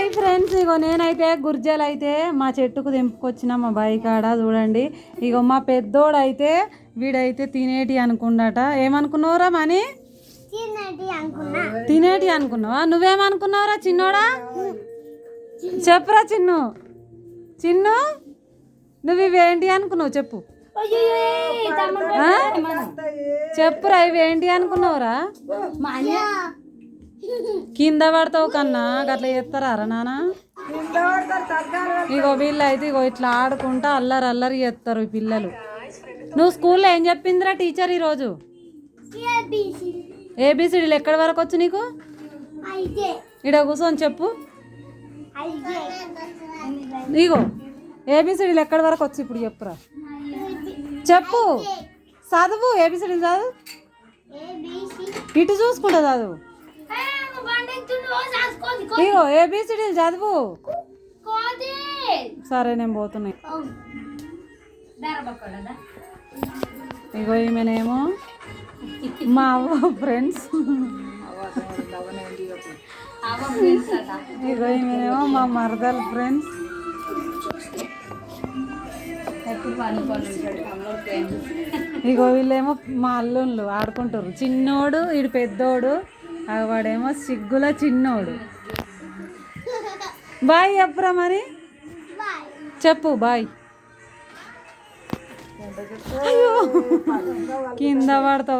Hi friends ఇగో నేనైతే గుర్జలు అయితే మా చెట్టుకు తెంపుకొచ్చిన మా బాయి కాడ చూడండి. ఇగో మా పెద్దోడైతే వీడైతే తినేటి అనుకున్నాట ఏమనుకున్నావురా మని? తినేటి అనుకున్నావా? నువ్వేమనుకున్నావురా చిన్నోడా? చెప్పురా చిన్ను. చిన్ను నువ్వు ఇవేంటి అనుకున్నావు చెప్పు? చెప్పురా ఇవేంటి అనుకున్నావురా? కింద పడతావు కన్నా గట్లా చేస్తారా నాన్న ఇగో వీళ్ళు. అయితే ఇగో ఇట్లా ఆడుకుంటా అల్లరి అల్లరి చేస్తారు ఈ పిల్లలు. నువ్వు స్కూల్లో ఏం చెప్పిందిరా టీచర్ ఈరోజు? ఏబిసి. ఏబిసిడీలు ఎక్కడి వరకు వచ్చు నీకు? అయితే ఇక్కడ కూర్చొని చెప్పు. ఇగో ఏబిసిడీలు ఎక్కడి వరకు వచ్చు ఇప్పుడు చెప్పురా. చెప్పు. చదువు ఏబిసిడీలు చదువు? ఏబిసి. ఇటు చూసుకుంటా చదువు. ఇగో ఏబిసిడీలు చదువు. సరే నేను పోతున్నాయి ఇగో ఈమెనేమో మా అవ్వ ఫ్రెండ్స్. ఇగో ఈమెనేమో మా మరదల్ ఫ్రెండ్స్. ఇగో వీళ్ళేమో మా అల్లుళ్ళు ఆడుకుంటారు చిన్నోడు ఈడు పెద్దోడు వాడేమో సిగ్గుల చిన్నోడు. బాయ్ చెప్పురా మరి? చెప్పు బాయ్. అయ్యో. కింద పడతావు.